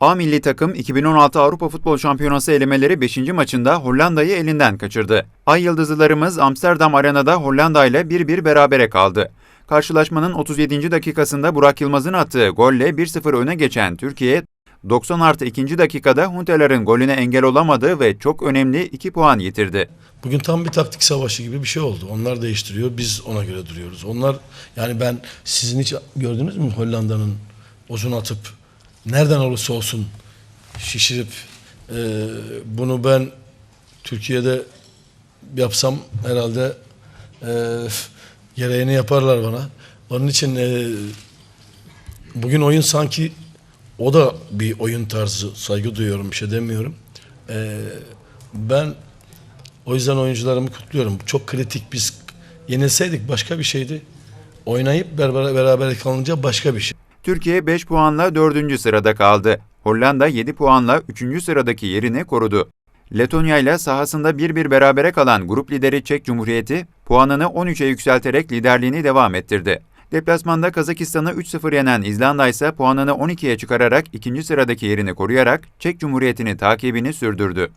A milli takım 2016 Avrupa Futbol Şampiyonası elemeleri 5. maçında Hollanda'yı elinden kaçırdı. Ay Yıldızlılarımız Amsterdam Arena'da Hollanda ile 1-1 berabere kaldı. Karşılaşmanın 37. dakikasında Burak Yılmaz'ın attığı golle 1-0 öne geçen Türkiye, 90 artı 2. dakikada Hunteler'in golüne engel olamadı ve çok önemli 2 puan yitirdi. Bugün tam bir taktik savaşı gibi bir şey oldu. Onlar değiştiriyor, biz ona göre duruyoruz. Onlar yani ben sizin hiç gördünüz mü Hollanda'nın uzun atıp nereden olursa olsun şişirip e, bunu ben Türkiye'de yapsam herhalde e, gereğini yaparlar bana. Onun için e, bugün oyun sanki o da bir oyun tarzı saygı duyuyorum bir şey demiyorum. E, ben o yüzden oyuncularımı kutluyorum. Çok kritik biz yenilseydik başka bir şeydi. Oynayıp beraber, beraber kalınca başka bir şey. Türkiye 5 puanla 4. sırada kaldı. Hollanda 7 puanla 3. sıradaki yerini korudu. Letonya ile sahasında 1-1 berabere kalan grup lideri Çek Cumhuriyeti puanını 13'e yükselterek liderliğini devam ettirdi. Deplasmanda Kazakistan'ı 3-0 yenen İzlanda ise puanını 12'ye çıkararak ikinci sıradaki yerini koruyarak Çek Cumhuriyeti'nin takibini sürdürdü.